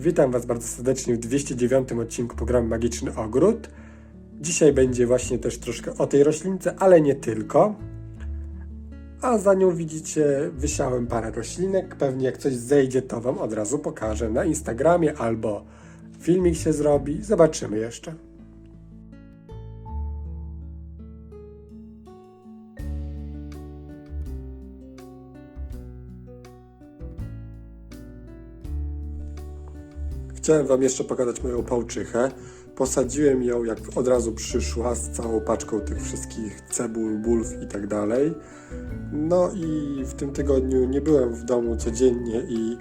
Witam Was bardzo serdecznie w 209 odcinku programu Magiczny Ogród. Dzisiaj będzie właśnie też troszkę o tej roślince, ale nie tylko. A za nią widzicie, wysiałem parę roślinek. Pewnie jak coś zejdzie, to Wam od razu pokażę na Instagramie albo filmik się zrobi. Zobaczymy jeszcze. Chciałem Wam jeszcze pokazać moją pałczychę. Posadziłem ją, jak od razu przyszła, z całą paczką tych wszystkich cebul, bulw i tak dalej. No i w tym tygodniu nie byłem w domu codziennie i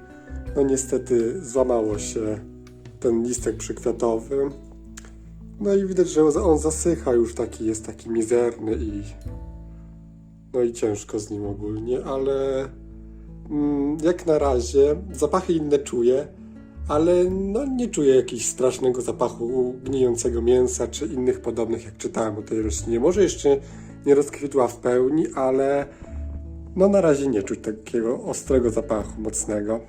no niestety złamało się ten listek przykwiatowy. No i widać, że on zasycha już taki, jest taki mizerny i no i ciężko z nim ogólnie, ale mm, jak na razie zapachy inne czuję, ale no nie czuję jakiegoś strasznego zapachu gnijącego mięsa czy innych podobnych, jak czytałem o tej roślinie. Może jeszcze nie rozkwitła w pełni, ale no na razie nie czuć takiego ostrego zapachu, mocnego.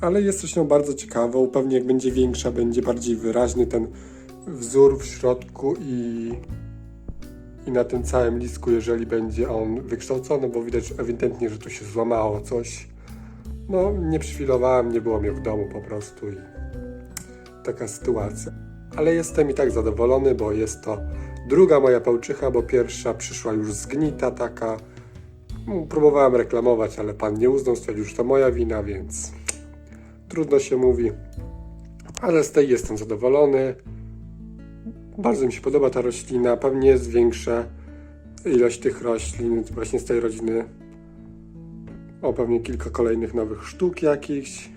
Ale jest rośliną bardzo ciekawą. Pewnie jak będzie większa, będzie bardziej wyraźny ten wzór w środku i, i na tym całym listku, jeżeli będzie on wykształcony, bo widać ewidentnie, że tu się złamało coś. No, nie przyfilowałem, nie było mnie w domu po prostu i taka sytuacja. Ale jestem i tak zadowolony, bo jest to druga moja pałczycha, bo pierwsza przyszła już zgnita taka. Mm, Próbowałem reklamować, ale pan nie uznał, stwierdził, że to moja wina, więc trudno się mówi. Ale z tej jestem zadowolony. Bardzo mi się podoba ta roślina. Pewnie zwiększę ilość tych roślin właśnie z tej rodziny o, pewnie kilka kolejnych nowych sztuk jakichś.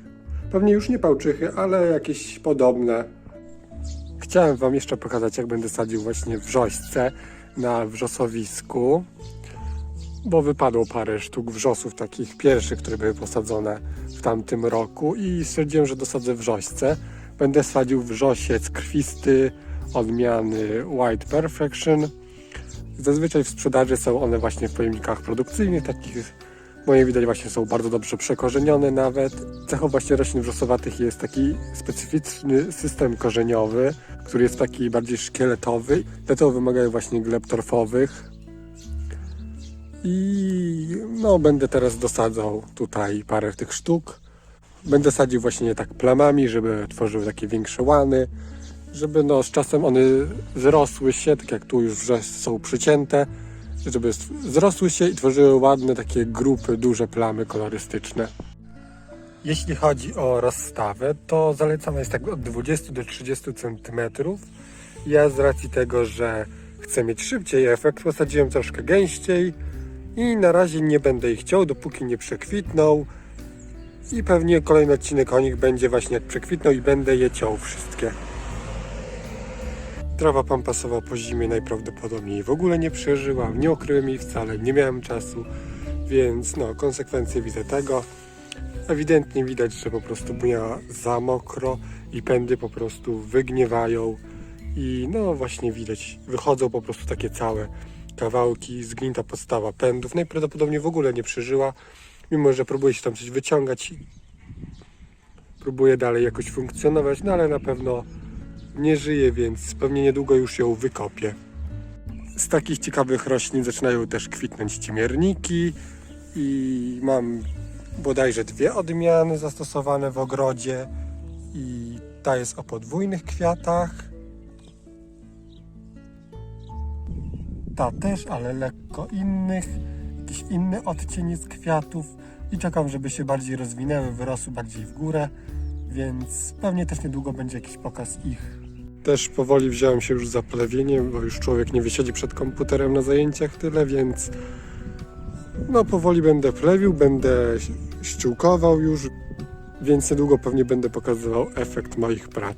Pewnie już nie pałczychy, ale jakieś podobne. Chciałem Wam jeszcze pokazać, jak będę sadził właśnie wrzośce na wrzosowisku, bo wypadło parę sztuk wrzosów takich pierwszych, które były posadzone w tamtym roku i stwierdziłem, że dosadzę wrzośce. Będę sadził wrzosiec krwisty odmiany White Perfection. Zazwyczaj w sprzedaży są one właśnie w pojemnikach produkcyjnych, takich Moje widać właśnie są bardzo dobrze przekorzenione nawet. Cechą właśnie roślin wrzosowatych jest taki specyficzny system korzeniowy, który jest taki bardziej szkieletowy. Dlatego wymagają właśnie gleb torfowych. I no będę teraz dosadzał tutaj parę tych sztuk. Będę sadził właśnie tak plamami, żeby tworzyły takie większe łany, żeby no z czasem one zrosły się, tak jak tu już są przycięte, żeby zrosły się i tworzyły ładne takie grupy, duże plamy kolorystyczne. Jeśli chodzi o rozstawę, to zalecana jest tak od 20 do 30 cm. Ja z racji tego, że chcę mieć szybciej efekt, posadziłem troszkę gęściej i na razie nie będę ich chciał, dopóki nie przekwitną. I pewnie kolejny odcinek o nich będzie właśnie jak przekwitną i będę je ciął wszystkie. Trawa pampasowa po zimie najprawdopodobniej w ogóle nie przeżyła, nie okryłem jej wcale, nie miałem czasu, więc no, konsekwencje widzę tego. Ewidentnie widać, że po prostu miała za mokro i pędy po prostu wygniewają i no właśnie widać, wychodzą po prostu takie całe kawałki, zgnita podstawa pędów. Najprawdopodobniej w ogóle nie przeżyła, mimo że próbuje się tam coś wyciągać. Próbuje dalej jakoś funkcjonować, no ale na pewno nie żyje, więc pewnie niedługo już ją wykopię. Z takich ciekawych roślin zaczynają też kwitnąć cimierniki i mam bodajże dwie odmiany zastosowane w ogrodzie i ta jest o podwójnych kwiatach. Ta też, ale lekko innych, jakiś inny odcień kwiatów i czekam, żeby się bardziej rozwinęły, wyrosły bardziej w górę, więc pewnie też niedługo będzie jakiś pokaz ich. Też powoli wziąłem się już za plewienie, bo już człowiek nie wysiedzi przed komputerem na zajęciach tyle, więc no powoli będę plewił, będę ściółkował już, więc niedługo pewnie będę pokazywał efekt moich prac.